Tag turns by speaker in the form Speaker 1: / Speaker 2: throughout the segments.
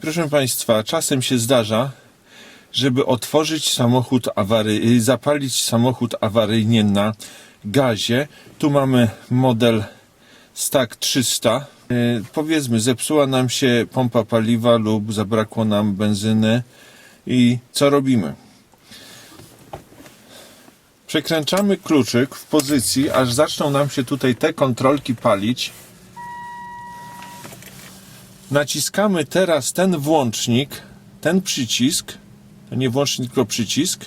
Speaker 1: Proszę Państwa, czasem się zdarza, żeby otworzyć samochód awary, zapalić samochód awaryjnie na gazie. Tu mamy model Stack 300. Yy, Powiedzmy, zepsuła nam się pompa paliwa lub zabrakło nam benzyny i co robimy? Przekręcamy kluczyk w pozycji, aż zaczną nam się tutaj te kontrolki palić. Naciskamy teraz ten włącznik, ten przycisk, nie włącznik, tylko przycisk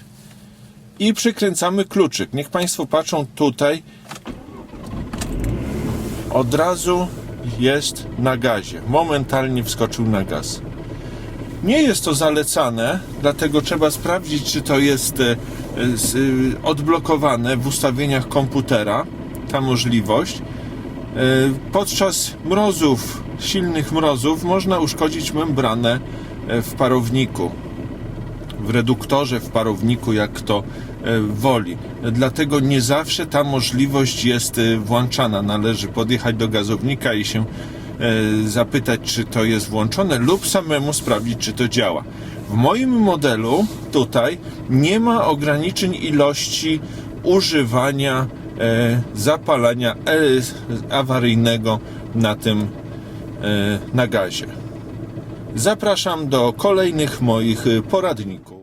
Speaker 1: i przykręcamy kluczyk. Niech Państwo patrzą tutaj. Od razu jest na gazie. Momentalnie wskoczył na gaz. Nie jest to zalecane, dlatego trzeba sprawdzić, czy to jest e, e, odblokowane w ustawieniach komputera, ta możliwość. E, Podczas mrozów, silnych mrozów, można uszkodzić membranę e, w parowniku, w reduktorze, w parowniku, jak kto e, woli. Dlatego nie zawsze ta możliwość jest e, włączana. Należy podjechać do gazownika i się zapytać, czy to jest włączone, lub samemu sprawdzić, czy to działa. W moim modelu tutaj nie ma ograniczeń ilości używania zapalania awaryjnego na tym na gazie. Zapraszam do kolejnych moich e, poradników.